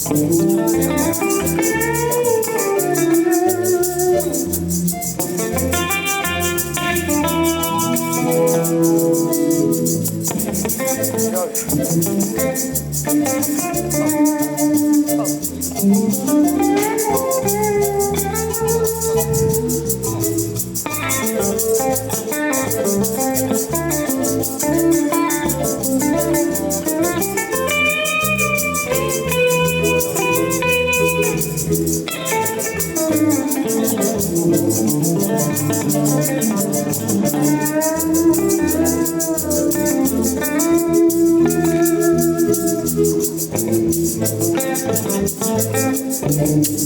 здесь.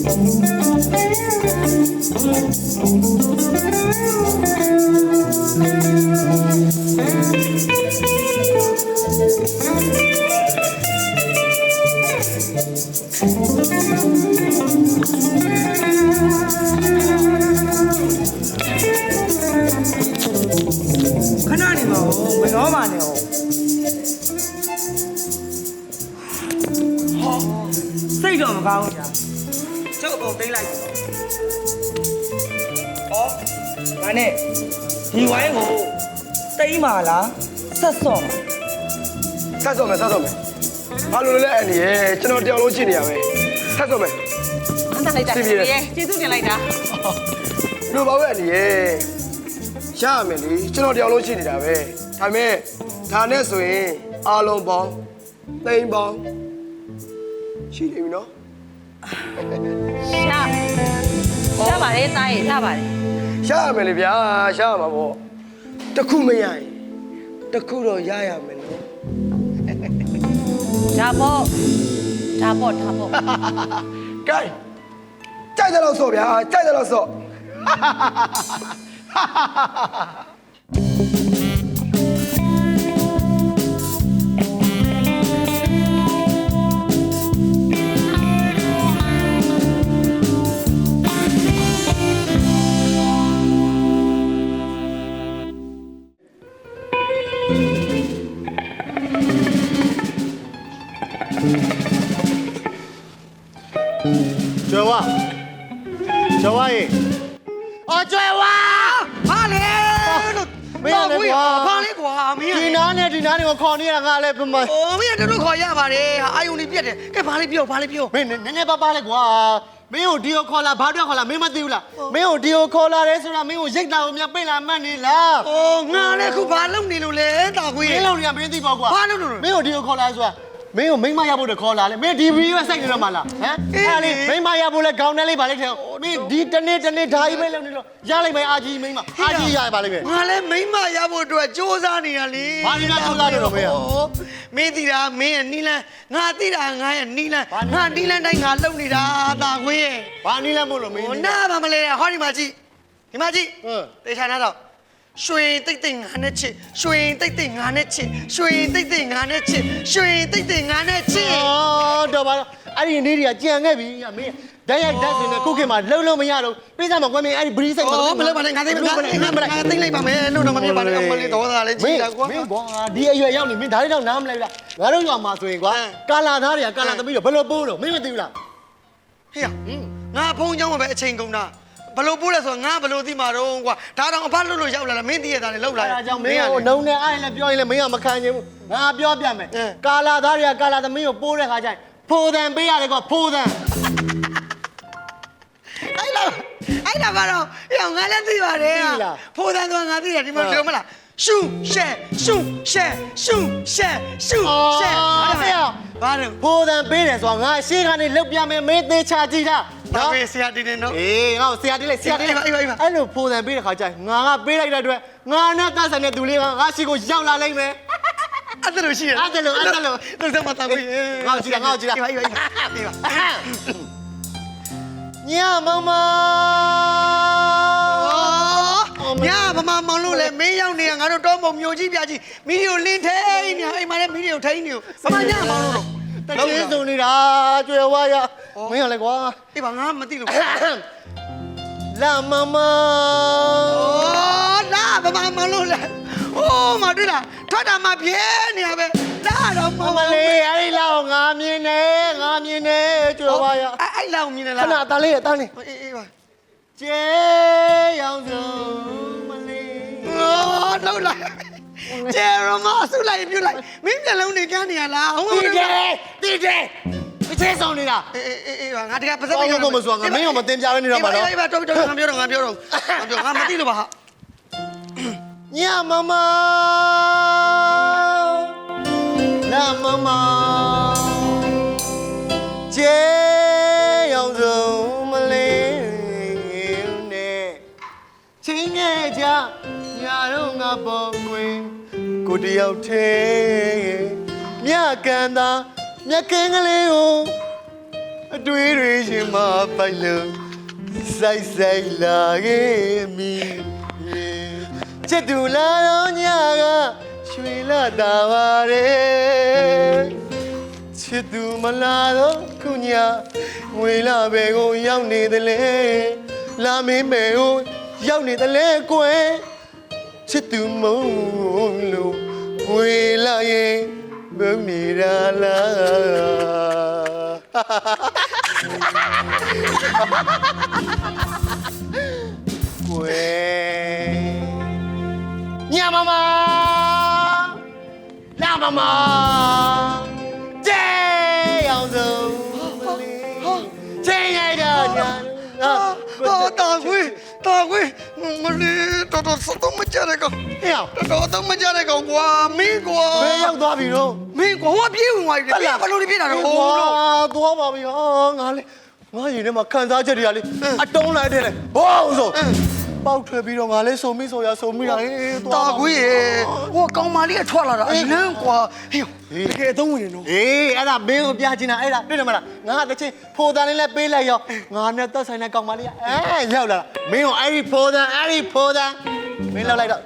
ခ မ့်ပါလားဆက်စော့မှာဆက်စောမယ်ဆက်စောမယ်ဘာလို့လဲအဲ့ဒီရဲ့ကျွန်တော်တယောက်လုံးရှိနေရပဲဆက်စောမယ်အန်တာလိုက်တာစီးပြေးတယ်ကျေးဇူးတင်လိုက်တာလူပါပဲအဲ့ဒီရဲ့ရရမယ်လေကျွန်တော်တယောက်လုံးရှိနေတာပဲဒါပေမဲ့ဒါနဲ့ဆိုရင်အားလုံးပေါင်းသိန်းပေါင်းရှိနေပြီနော်ရှာရှာပါတယ်တားရေရှာပါတယ်ရရမယ်လေဗျာရရမှာပေါ့တစ်ခုမရရင် တစ်ခုတော့ရရမယ်နော်ဒါပေါ့ဒါပေါ့ဒါပေါ့ကဲကြိုက်တယ်လို့ဆိုဗျာကြိုက်တယ်လို့ဆို နဲ့ဒီနားနဲ့ကိုခေါ်နေရတာငါလည်းပြမအိုးမင်းတို့ခေါ်ရပါတယ်ဟာအာယုန်ကြီးပြက်တယ်ကဲဘာလေးပြောဘာလေးပြောမင်းနည်းနည်းပါးပါလေကွာမင်းကိုဒီကိုခေါ်လာဘာတော့ခေါ်လာမင်းမသိဘူးလားမင်းကိုဒီကိုခေါ်လာတယ်ဆိုတာမင်းကိုရိတ်တာကိုမြတ်ပိတ်လာမှတ်နေလားအိုးငါလည်းခုဘာလုပ်နေလို့လဲတာခွေးမင်းလုံးတွေကမင်းသိပေါ့ကွာဘာလုပ်လို့လဲမင်းကိုဒီကိုခေါ်လာဆိုတာ မင်းကိုမိမရဖို့တခေါ်လာလေမင်းဒီဗီဒီယိုစိုက်နေတော့မလားဟမ်အဲ့လေမိမရဖို့လဲခေါင်းထဲလေးပါလိမ့်တယ်မင်းဒီတနေ့တနေ့ဓာကြီးပဲလုပ်နေလို့ရလိုက်မယ်အာကြီးမိမအာကြီးရပါလိမ့်မယ် ငါလည်းမိမရဖို့အတွက်စ조사နေရလေ ဘာလို့လဲစူးစမ်းနေတော့မင်းอ่ะ မင်းသိတာမင်းရဲ့နီလန်းငါသိတာငါရဲ့နီလန်း ဘာနီလန်း ငါနီလန်းတိုင်းငါလုံနေတာတာခွေးရဲ့ ဘာနည်းလဲမို့လို့မင်း ဟိုနားပါမလဲဟောဒီမှာကြည့်ဒီမှာကြည့် ဟမ် တေချာနာတော့ ရွှေတိတ်တိတ်ငါနဲ့ချစ်ရွှေတိတ်တိတ်ငါနဲ့ချစ်ရွှေတိတ်တိတ်ငါနဲ့ချစ်ရွှေတိတ်တိတ်ငါနဲ့ချစ် အော်တော့ပါတော့အဲ့ဒီနေ့တွေကကြံခဲ့ပြီမင်းဓာတ်ရိုက်ဓာတ်စင်နဲ့ခုခေတ်မှာလုံးလုံးမရတော့ပြေးစားမှာကွယ်မင်းအဲ့ဒီဘရီးစိတ် ဩမလို့ပါနဲ့ငါသိမလို့ပါနဲ့ငါမလားငါသိလိုက်ပါမယ်လို့တော့မဖြစ်ပါနဲ့အမလေးတော်သားလေးကြ မ ည့် င်း တာကွာ မင်းကွာဒီအရွယ်ရောက်နေမင်းဒါလေးတော့နားမလိုက်လားငါတို့ရွာမှာဆိုရင်ကွာ ဟမ် ကာလာသားတွေကကာလာသမီးတွေဘယ်လိုပိုးလို့မင်းမသိဘူးလား ဟေးငါဖုန်းเจ้าမှာပဲအချိန်ကုန်တာ ဘလို့ပိုးလဲဆိုတော့ငါဘလို့သိမှာတော့ကွာဒါတော့အဖလို့လို့ရောက်လာလားမင်းသိရတာလေလောက်လာအဲ့ဒါကြောင့်မင်းကိုနှုံနဲ့အားလည်းပြောရင်လည်းမင်းကမခံချင်ဘူးငါပြောပြမယ်ဟမ်ကာလာသားတွေကကာလာသမီးကိုပိုးတဲ့ခါကျရင်ဖိုးတန်ပေးရတယ်ကွာဖိုးတန်အဲ့လိုအဲ့ဒါကတော့ရောငါလည်းသိပါတယ်ဖိုးတန်းသွားငါသိတယ်ဒီမှာပြောမလား ရှူရှဲရှူရှဲရှူရှဲရှူရှဲဘာလို့ဖိုးတန်ပေးတယ်ဆိုတော့ငါရှေ့ကနေလုတ်ပြမယ်မင်းသေးချာကြည့်တာဘာနော်ပဲဆရာတင်နေတော့အေးငါ့ကိုဆရာတိလိုက်ဆရာတိလိုက်အေးပါအေးပါအေးပါအဲ့လိုဖိုးတန်ပေးတဲ့ခါကျရင်ငါကပေးလိုက်တဲ့အတွက်ငါနဲ့တတ်ဆန်တဲ့သူလေးကငါရှိကိုရောက်လာလိမ့်မယ်အဲ့ဒါလို့ရှိရအဲ့ဒါလို့အဲ့ဒါလို့တော့တော့မတော်ဘူးငါ့ကိုကြည့်တာငါ့ကိုကြည့်တာအေးပါအေးပါအေးပါညမမညဗ မာမောင်လို့လေမင်းရောက်နေငါတို့တော့မုံမျိုးကြီးပြကြီးမီဒီယိုလင်းထဲနေအိမ်မှာလည်းမီဒီယိုထိုင်းနေဗမာညမောင်လို့တချင်းစုံနေတာကျွယ်ဝါရမင်းရလေကွာအေးပါငါမသိလို့လာမမဩလာဘာမှမလို့လဲအိုးမတွေ့လားထွက်တာမှပြဲနေရပဲလာတော့မမမလေးအဲ့ဒီလောက်ငါမြင်နေငါမြင်နေကျွေးပါရအဲ့အဲ့လောက်မြင်နေခလားဏတားလေးရတားလေးအေးအေးပါကျဲ လောက်လာကျယ်ရမဆုလိုက်ပြလိုက်မင်းမျက်လုံးနေကန်းနေရလားဟုတ်တီတယ်တီတယ်မချဲဆောင်နေတာအေးအေးအေးပါငါတကယ်ပါစက်ကောင်းကောင်းမဆိုငါမင်းကမတင်ပြပဲနေတော့ပါတော့အေးပါတော့တော့ငါပြောတော့ငါပြောတော့ငါပြောငါမသိလို့ပါဟာညမမလာမမ တော့ငါပေါ်ကွင်ကိုတယောက်သေးမြကန်သာမြကင်းကလေးကိုအတွေ့တွေရှင်မပိုက်လို့စိုက်စိုက်လာခဲ့မီချစ်သူလာတော့ညာကရွှေလာတာပါရဲ့ချစ်သူမလာတော့ခုညာငွေလာပဲကိုရောက်နေတယ်လေလာမင်းပဲကိုရောက်နေတယ်လေကွယ် ချစ်သူမုန်းလို့ငွေလာရင်ဘုံနေတာလားကွယ်ညမမလာမမတဲအော င်စုံမလေးချင်းရိုက်တော့ညာအော်တာခွေးတာခွေးမလေးတော်တော်စတော့မကြတဲ့ကောင်ဟဲ့အောင်တော်တော်မကြတဲ့ကောင်ကွာမင်းကွာဘယ်ရောက်သွားပြီတော့မင်းကွာဟိုကပြေးဝင်သွားပြီလေဘယ်လိုတွေပြေးတာတော့ဟုတ်လို့သွားပါပြီဟာငါလေငါရင်ထဲမှာခံစားချက်တွေကလေအတုံးလိုက်တယ်လေဘောင်းဆို ပေါက်ထွက်ပြီးတော့ငါလေစုံမိဆိုရစုံမိတာဟေးတာသွားခွေးရေဟိုကောင်မလေးကထွက်လာတာအလန်းကွာဟေးတကယ်အသုံးဝင်နေနော်ဟေးအဲ့ဒါမင်းကိုပြချင်တာအဲ့ဒါတွေ့တယ်မလားငါကတချင်းဖိုတန်လေးလည်းပေးလိုက်ရောငါနဲ့သက်ဆိုင်တဲ့ကောင်မလေးကအဲရောက်လာမင်းကိုအဲ့ဒီဖိုတန်အဲ့ဒီဖိုတန်မင်းလောက်လိုက်တော့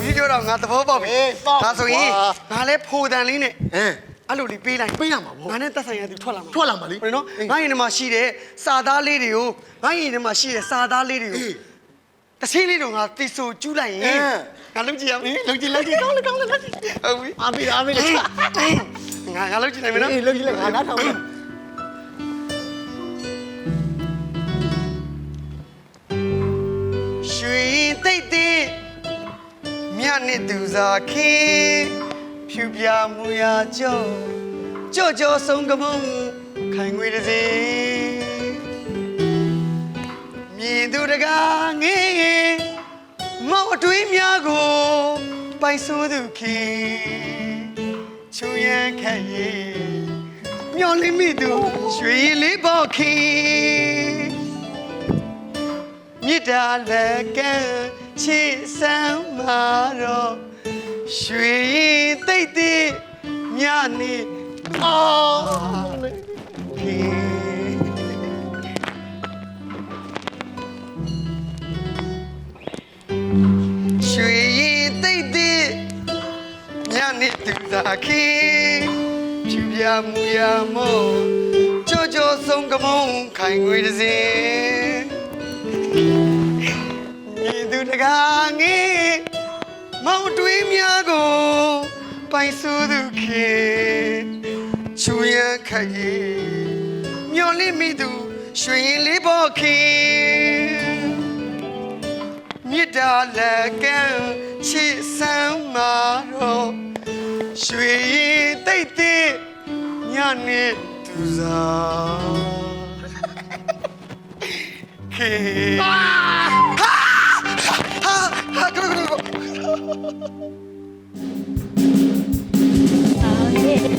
ဒီကြောတော့ငါသဘောပေါက်ပြီအေးပေါက်ဒါဆိုရင်ကွာငါလည်းဖိုတန်လေးနဲ့ဟမ် အဲ့လိုလေးပေးလိုက်ပေးရမှာပေါ့ငါနဲ့တက်ဆိုင်ရသူထွက်လာမှာထွက်လာမှာလေဟုတ်နော်အေးငါရင်ထဲမှာရှိတဲ့စာသားလေးတွေကိုငါရင်ထဲမှာရှိတဲ့စာသားလေးတွေကိုတစ်ချင်းလေးတော့ငါတိဆိုကျူးလိုက်ရင်ငါလုပ်ကြည့်ရမယ်လုံကြည့်လုံကြည့်ကောင်းလေကောင်းလေလုံကြည့်ဟုတ်ပြီအာမီအာမီလေငါငါလုပ်ကြည့်နိုင်မယ်နော်အေးလုံကြည့်လိုက်ငါနားထောင်မယ်ရွှေတိတ်တိတ်မြတ်နဲ့သူစားခင် ဖြူပြမူရာကြောကြောကြောဆုံးကမုံခိုင်ငွေတစ်စင်းမြင်သူတကားငေးငယ်မောက်အတွေးများကိုပိုင်ဆိုးသူခင်ချူရန်ခက်ရဲ့မျောလင်းမိသူရွှေလေးပေါ်ခင်မြစ်တာလက်ကမ်းချစ်ဆမ်းမာတော့ ရွှေရင်တိတ်တိတ်မြနေအော်ခင်ရွှေရင်တိတ်တိတ်မြနေသူသာခင်ဖြူပြမူရမောကြောကြောဆုံးကမုံခိုင်ငွေတစ်စင်းမြည်သူတကားငေး မောင်တွေးများကိုပိုင်ဆိုးသူခေချူရခတ်ရီမျောလင့်မိသူရွှေရင်လေးပေါ်ခေမြစ်တာလက်ကမ်းချစ်ဆမ်းမာတော့ရွှေရင်တိတ်တိတ်ညနေသူစားခေဟာဟာကရကရ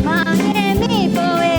Mange mi poe,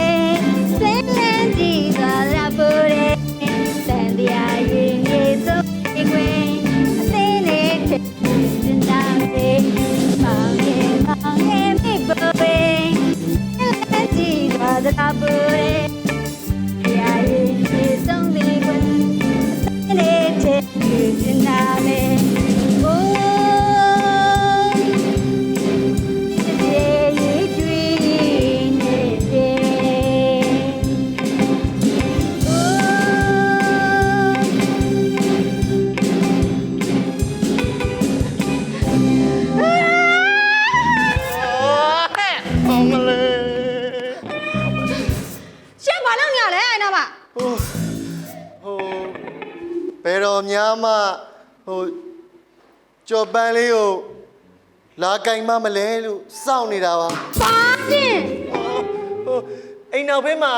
လာကင်မမလဲလို့စောင့်နေတာပါပါရှင်ဟိုအိမ်နောက်ဘေးမှာ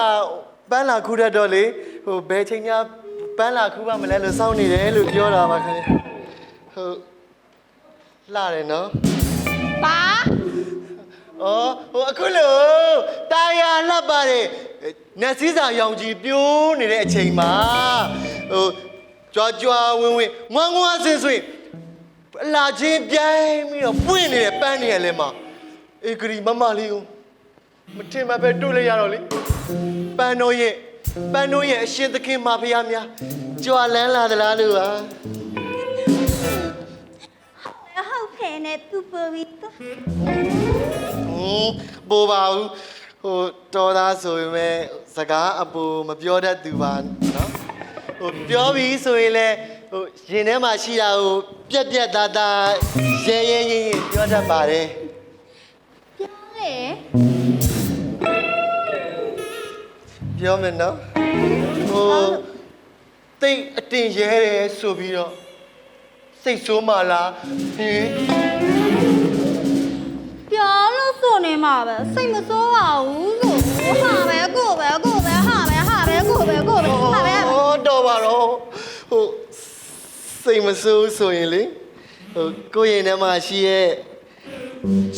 ပန်းလာခူးတတ်တော့လေဟိုဘယ်ချိန်များပန်းလာခူးပါမလဲလို့စောင့်နေတယ်လို့ပြောတာပါခင်ဗျဟိုလာတယ်နော်ပါအော်ဟိုအခုလို့တာယာလှပ်ပါတယ်နတ်စည်းစာရောင်ကြီးပြိုးနေတဲ့အချိန်မှာဟိုကြွားကြွားဝင်းဝင်းငွားငွားဆင်းဆင်း အလာချင်းပြိုင်ပြီးတော့ပွင့်နေတဲ့ပန်းနေရလဲမှာအေဂရီမမလေးကိုမထင်မှပဲတွေ့လိုက်ရတော့လေပန်းတို့ရဲ့ပန်းတို့ရဲ့အရှင်သခင်မဖျားများကြွားလန်းလာသလားလို့ပါဟုတ်ဖဲနဲ့သူပေါ်ပြီးတော့ဟင်းပိုပါဘူးဟိုတော်သားဆိုရင်ပဲစကားအပူမပြောတတ်သူပါနော်ဟိုပြောပြီးဆိုရင်လည်း ဟိုရင်ထဲမှာရှိတာကိုပြက်ပြက်သားသားရဲရဲရင်ရင်ပြောတတ်ပါတယ်ပြောလေပြောမယ်နော်ဟိုတိတ်အတင်ရဲတယ်ဆိုပြီးတော့စိတ်ဆိုးမှလားဟင်းပြောလို့ဆိုနေမှာပဲစိတ်မစိုးပါဘူးဆိုဟာပဲ စိတ်မဆိုးဆိုရင်လေဟိုကိုယ့်ရင်ထဲမှာရှိရဲ့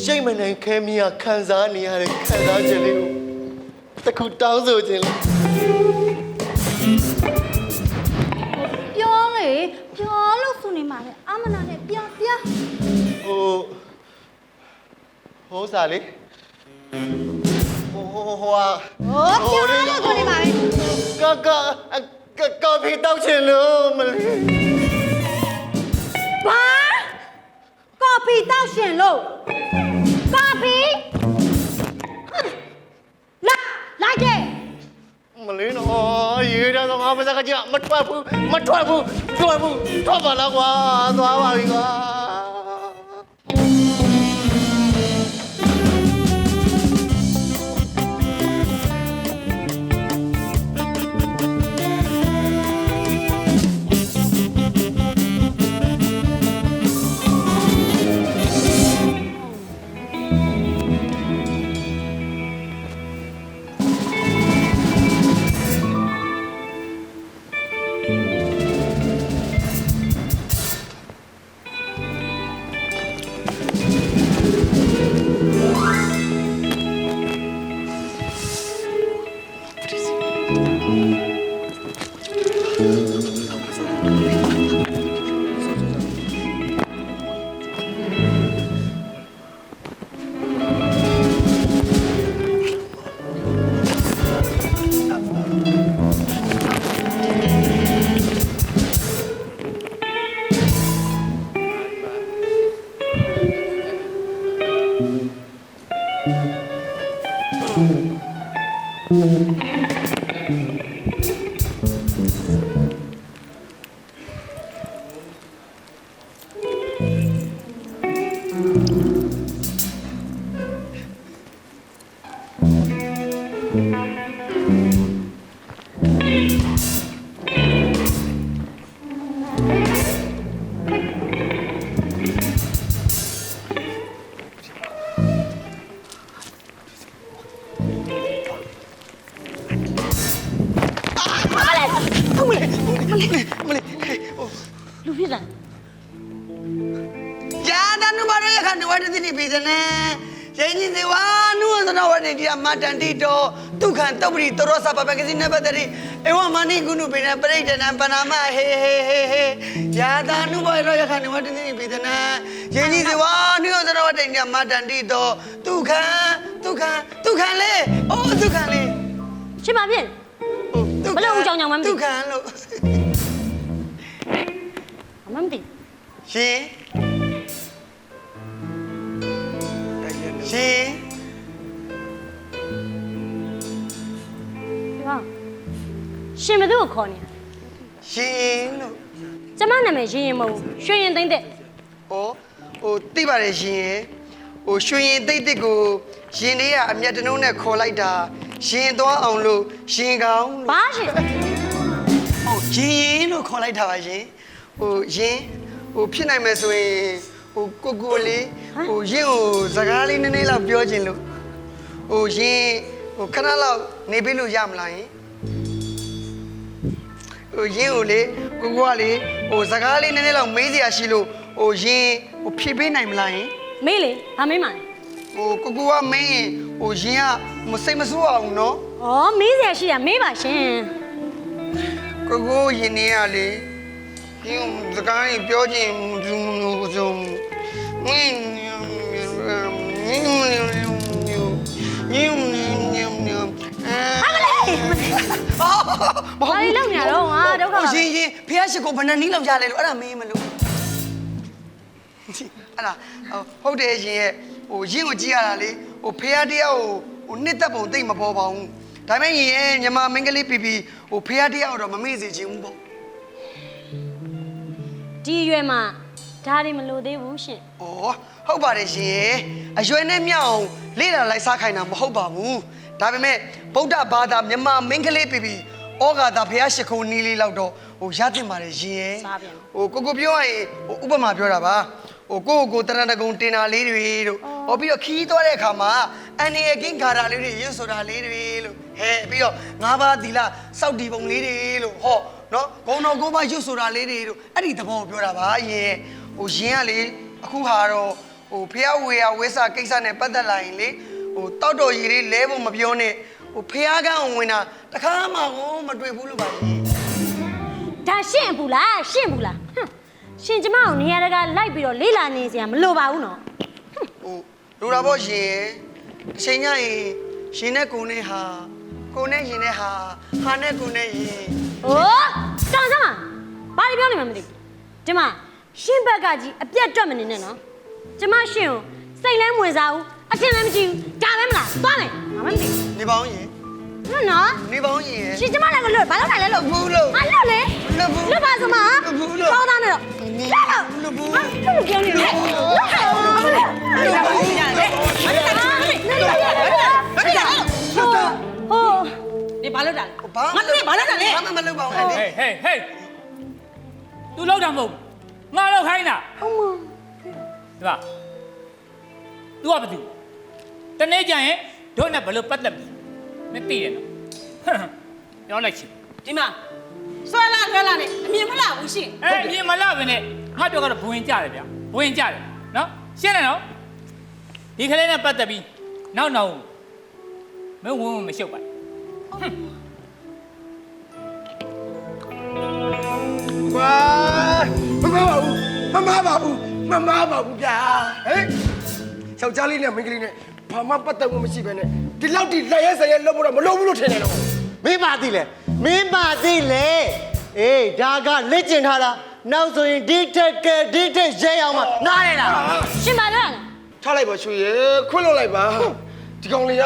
ရှိတ်မနိုင်ခဲမီးကခံစားနေရတဲ့ခံစားချက်လေးကိုတစ်ခုတောင်းဆိုခြင်းလေပြောလေပြောလို့ဆိုနေမှာပဲအမနာနဲ့ပြောပြောဟိုဟိုစားလေဟိုဟိုဟိုဟာဟိုပြောလို့ဆိုနေမှာပဲကကကကဖီတောက်ချင်လို့မလေး ဘာကော်ဖီတောက်ရှင်လို့ကော်ဖီလာလိုက်တယ်မလေးနော်ရေရတော့ငါမစကားကြမထွက်ဘူးမထွက်ဘူးထွက်ဘူးထွက်ပါလားကွာသွားပါပြီကွာ တိတိမတန္တိတောဒုက္ခံတုပ္ပရိတောရသပပကစီနဘတရိဧဝမဏိကုဏုပိနပရိဒနံပနာမဟေဟေဟေဟေယာတနုဘာရခန္ဓဝတ္တိပိသနေယင်းကြီးစေဝါနုသနဝတ္တိတိမတန္တိတောဒုက္ခံဒုက္ခံဒုက္ခံလေအိုးဒုက္ခံလေရှင်ပါဖြင့်ဘလို့ဦးကြောင်ကြောင်မှမသိဒုက္ခံလို့အမမသိရှင်ရှင် ရှင်ဘယ်သူကိုခေါ်နေလဲရှင်လို့ကျမနာမည်ရင်ရင်မဟုတ်ဘူးရွှေရင်သိမ့်တဲ့ဩဟိုသိပါတယ်ရှင်ရေဟိုရွှေရင်တိတ်တိတ်ကိုရှင်လေးကအမျက်တနှုံးနဲ့ခေါ်လိုက်တာရှင်သွားအောင်လို့ရှင်ကောင်းလို့ဘာရှင်ရင်ရင်လို့ခေါ်လိုက်တာပါရှင်ဟိုရင်ဟိုဖြစ်နိုင်မယ်ဆိုရင်ဟိုကိုကိုလေးဟိုရင်ကိုစကားလေးနည်းနည်းလောက်ပြောခြင်းလို့ဟိုရင်ဟိုခဏလောက်နေပေးလို့ရမလားယင် ဟိုရင်ကိုလေကိုကိုကလေဟိုစကားလေးနည်းနည်းလောက်မေးစရာရှိလို့ဟိုရင်ဟိုဖြေပေးနိုင်မလားယင်မေးလေဘာမေးမှာလဲဟိုကိုကိုကမင်းရင်ဟိုရင်ကမစိတ်မဆိုးအောင်နော်ဩမေးစရာရှိတာမေးပါရှင်ကိုကိုရင်နေရလေဒီစကားကြီးပြောခြင်းဇုံဇုံမင်းမင်းမင်းမင်းဟာမ လေးဘာလို့လောက်နေရတော့ငါဒုက္ခပါရှင်ရှင်ဖះရှိကိုဘယ်နှနည်းလောက်ရလဲလို့အဲ့ဒါမင်းမလို့အဲ့ဒါဟုတ်တယ်ရှင်ရဲ့ဟိုရင်းကိုကြည့်ရတာလေဟိုဖះတရားကိုဟိုနှစ်သက်ပုံတိတ်မပေါ်ပါဘူးဒါပေမဲ့ရင်ရဲ့ညီမမင်းကလေးပီပီဟိုဖះတရားတော့မမေ့စေချင်ဘူးပေါ့ဒီအရွယ်မှာဒါတွေမလို့သေးဘူးရှင်။အော်ဟုတ်ပါတယ်ရှင်။အရွယ်နဲ့မြောက်အောင်လေ့လာလိုက်စားခိုင်းတာမဟုတ်ပါဘူး။ ဒါပေမဲ့ဗုဒ္ဓဘာသာမြန်မာမင်းကလေးပြီပြီဩဃာတာဘုရားရှိခိုးနီးလေးလောက်တော့ဟိုရတင်ပါတယ်ရှင်ရဲ့စားပြန် ဟိုကိုကိုပြောရရင်ဟိုဥပမာပြောတာပါဟိုကိုကိုကိုတရဏဂုံတင်တာလေးတွေတို့ဟောပြီးတော့ခီးသွားတဲ့အခါမှာအန်နီရဲ့ကင်းခါတာလေးတွေရွတ်ဆိုတာလေးတွေလို့ဟဲပြီးတော့ငါးပါးသီလစောက်တီပုံလေးတွေလို့ဟောနော်ဂုံတော်ကိုပါရွတ်ဆိုတာလေးတွေတို့အဲ့ဒီသဘောကိုပြောတာပါရင်ဟိုရင်ကလေအခုဟာတော့ဟိုဖះဝေယဝဲစာကိစ္စနဲ့ပတ်သက်လာရင်လေ ဟိုတောက်တော်ကြီးလေးလဲဖို့မပြောနဲ့ဟိုဖះကန်းအောင်ဝင်တာတခါမှကိုမတွေ့ဘူးလို့ပါရှင်ဒါရှင့်ဘူးလားရှင့်ဘူးလားဟမ်ရှင်ကျမကိုနေရာတကာလိုက်ပြီးတော့လေးလာနေစရာမလိုပါဘူးနော်ဟိုလူတာပေါ့ရှင်အချိန်ညရင်ရှင်နဲ့ကိုနဲ့ဟာကိုနဲ့ရင်နဲ့ဟာဟာနဲ့ကိုနဲ့ရင်ဟိုတောင်းစမ်းပါဘာတွေပြောနေမှမသိဘူးကျမရှင့်ဘက်ကကြီးအပြတ်တွက်မနေနဲ့နော်ကျမရှင့်ကိုစိတ်လဲမဝင်စားဘူး အထင်လည်းမကြည့်ဘူးဒါပဲမလားသွားမယ်ငါမသိ နေပေါင်းရင် ဘူးနော် နေပေါင်းရင် ရှင်ကျမလည်းမလွတ်ဘာလို့ထိုင်လဲလို့ ဘူးလို့ ဟာလွတ်လေ လွတ်ဘူး လွတ်ပါစမ လွတ်ဘူးလို့ ကောင်းသားနဲ့တော့လွတ်လို့ လွတ်ဘူး ဟာလွတ်ပြောနေတယ်လွတ်ပါလွတ်ပါဟိုဟို 你ဘာလုပ်တာလဲ ဘာ ငါတို့ကဘာလုပ်တာလဲ ဘာမှမလုပ်ပါဘူးအဲ့ဒီ ဟေးဟေးဟေး तू လောက်တာမဟုတ်ငါလောက်ခိုင်းတာ အမ ဒီပါ तू ကဘာတူ တနေ့ကျရင်တို့နဲ့ဘယ်လိုပတ်သက်ပြီမသိရနော်ဟမ်ပြောလိုက်ချင်ဒီမှာဆွဲလာဆွဲလာနဲ့အမြင်မလားဘူးရှင်အဲအပြင်မလာဘဲနဲ့ငါတို့ကတော့ဘဝင်ကြတယ်ဗျာဘဝင်ကြတယ်နော်ရှင်းတယ်နော်ဒီကလေးနဲ့ပတ်သက်ပြီးနောက်နောက်မင်းဝင်ဝင်မရှုပ်ပါနဲ့ကွာမမပါဘူးမမပါဘူးမမပါဘူးဗျာဟဲ့ယောက်ျားလေးနဲ့မိန်းကလေးနဲ့ ဘာမှပတ်သက်မှုမရှိဘဲနဲ့ဒီလောက်ထိလက်ရဲဆဲရဲလုပ်ဖို့တော့မလုပ်ဘူးလို့ထင်တယ်တော့မင်းပါသိလဲမင်းပါသိလဲအေးဒါကလက်ကျင်ထားတာနောက်ဆိုရင်ဒီထက်ကဒီထက်ရဲအောင်မနားရလားရှင်ပါလားထားလိုက်ပါချွေရခွင့်လွတ်လိုက်ပါဒီကောင်လေးက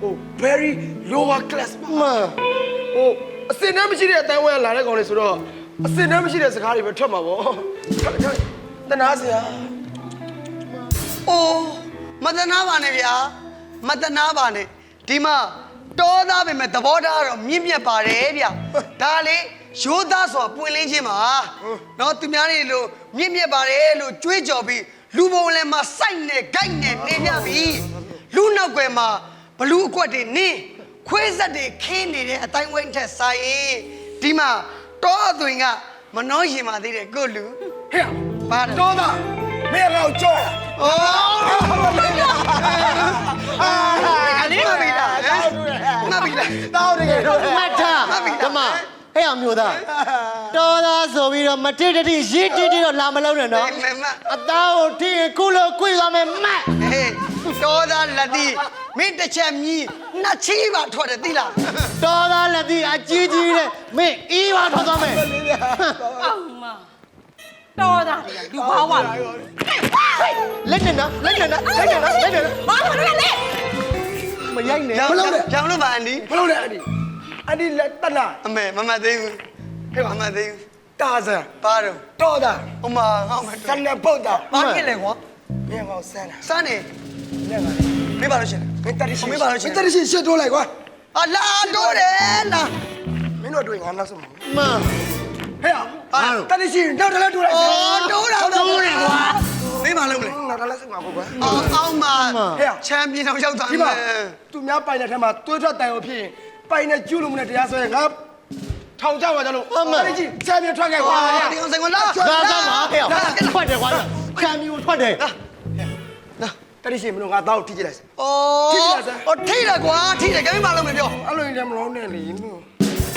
ဟို very lower class ပါမှန်ဟိုအစင်တန်းမရှိတဲ့အတန်းဝဲလာတဲ့ကောင်လေးဆိုတော့အစင်တန်းမရှိတဲ့စကားတွေပဲထွက်မှာပေါ့ထွက်ထွက်တနာစရာအိုး မတနာပါနဲ့ဗျာမတနာပါနဲ့ဒီမှာတောသားပဲမဲ့သဘောထားတော့မြင့်မြတ်ပါတယ်ဗျဒါလေရိုးသားစွာပွင့်လင်းခြင်းပါနော်သူများတွေလို့မြင့်မြတ်ပါတယ်လို့ကြွေးကြော်ပြီးလူပုံလည်းမှာစိုက်နေဂိုက်နေနေကြပြီလူနောက်ွယ်မှာဘလူအကွက်တွေနင်းခွေးဆက်တွေခင်းနေတဲ့အတိုင်းဝိုင်းထက်ဆိုင်ရင်ဒီမှာတောအသွင်ကမနှောရင်ပါသေးတယ်ကို့လူဟဲ့ပါတ ယ်တော့တာမင်းကတော့ကြောက်အိုးအာအလေးမပြီလားမပြီလားတောင်းတကယ်တော့မှတ်ထားမှတ်ပြီလားဓမ္မဟဲ့အောင်မျိုးသားတော်သားဆိုပြီးတော့မတိတတိရစ်တိတိတော့လာမလုံးနဲ့နော်မမအသားကိုထိရင်ခုလိုကွေသွားမယ်မှတ်ဟေးတော်သားလက်တီမင်းတစ်ချက်မြည်နှစ်ချီးပါထွက်တယ်သိလားတော်သားလက်သီးအကြီးကြီးတဲ့မင်းအီးပါထွက်သွားမယ် အောင်မ တော်တာလေလူဘာဝလားလက်နဲ့နော်လက်နဲ့နော်လက်နဲ့နော်လက်နဲ့နော်ဘာမလို့လဲမရိုက်နဲ့ရောင်လို့ရောင်လို့ပါအန်ဒီဘလို့လဲအဒီအဒီလက်တနာအမေမမသေးဘူးဟဲ့မမသေးဘူးတာဇန်ပါတော့တော့တာဟိုမဟောက်မစနပုတ်တာဘာဖြစ်လဲကွာမင်းကောင်ဆန်းတာစမ်းနေလက်ပါမင်းပါလို့ရှင်မင်းတတိရှိမင်းပါလို့ရှင်တတိရှိရှစ်တိုးလိုက်ကွာအလာတော့တယ်လာမင်းတို့တွေ့ငါနောက်ဆုံးမ ဟဲ့တတိရှိနောက်တစ်လက်တိုးလိုက်အော်တိုးတာတိုးတယ်ကွာမင်းမလုပ်လေငါကလည်းစိတ်မှာပေါ့ကွာအော်အောင်ပါဟဲ့ချန်ပီယံအောင်ရောက်သွားဒီမမှာယ်သူများပိုင်တဲ့ထဲမှာသွေးထွက်တိုင်အောင်ဖြစ်ရင်ပိုင်တဲ့ကျူးလို့မနဲ့တရားစွဲရင်ငါထောင်ကြပါကြလို့တတိရှိချမ်းပြေထွက်ခဲ့ကွာအော်ဒီအောင်ဆိုင်ကလာလာစမ်းပါဟဲ့ထွက်တယ်ကွာချမ်းပြီးထွက်တယ်တတိရှိမလို့ငါတောက်ထိကြည့်လိုက်အော်ထိလိုက်စမ်းအော်ထိတယ်ကွာထိတယ်ကဲမင်းမလုပ်မပြောအဲ့လိုရင်လည်းမလုံးနဲ့လေ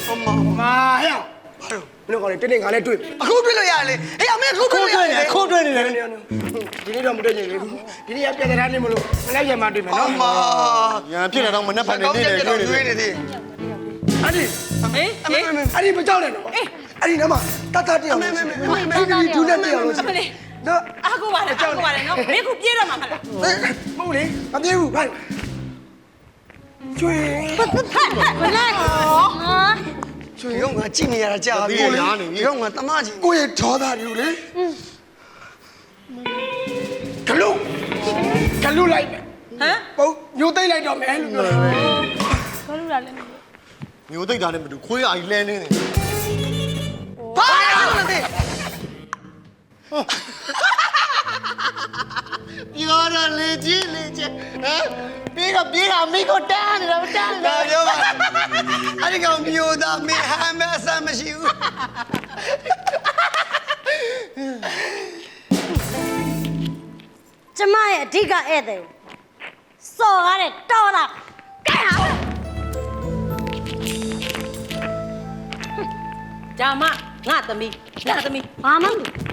အမမာဟဲ့ မင်းတို့ကလည်းတင်းတင်းငါလည်းတွေ့ပြီအခုတွေ့လို့ရတယ်လေဟေးအမေအခုတွေ့ခိုးလို့တွေ့ရနေတယ်ခိုးတွေ့နေတယ်ဒီနေ့တော့မတွေ့ချင်လေဒီနေ့ရပြက်တဲ့နေမလို့ငါလည်းပြန်မတွေ့မယ်အနော်မရန်ဖြစ်နေတော့မနှက်ဖက်နေနေတယ်တွေ့နေတွေ့နေတယ်သေးအဲ့ဒီဟေးအမေဟေးအမေအဲ့ဒီမကြောက်နဲ့နော်အဲ့ဒီနမတတ်တတ်တရားလို့ရှိတယ်မင်းဒီဒူနဲ့တရားလို့ရှိတယ်နော်အာကိုပါလေအာကိုပါလေနော်မင်းခုပြေးတော့မှာမလားမဟုတ်လေမပြေဘူးဖိုင်ကျွေးဘယ်လိုက်ဟာ ချွေရောငါကြည့်နေရတာကြာပြီရောငါတမကြီးကိုရဲ့ဒေါသတွေကိုလေဂလုဂလုလိုက်မယ်ဟမ်ပုံညိုသိမ့်လိုက်တော့မယ်လို့ပြောတယ်ဘာလို့လာလဲမျိုးသိပ်တာနဲ့မတူခွေးအာကြီးလဲနေတယ်ဘာလို့လဲ ပြောတော့လေကြီးလေကြီးဟမ်ပြီးတော့ပြေးတာမိကိုတန်းနေတာတန်းနေတာဒါပြောပါအဲ့ဒီကောင်မျိုးသားမင်းဟမ်းမဲ့အဆမ်းမရှိဘူးကျမရဲ့အဓိကဧည့်သည်ကိုစော်ကားတဲ့တော်တာကဲဟာဂျာမငါသမီးငါသမီးဘာမှမလုပ်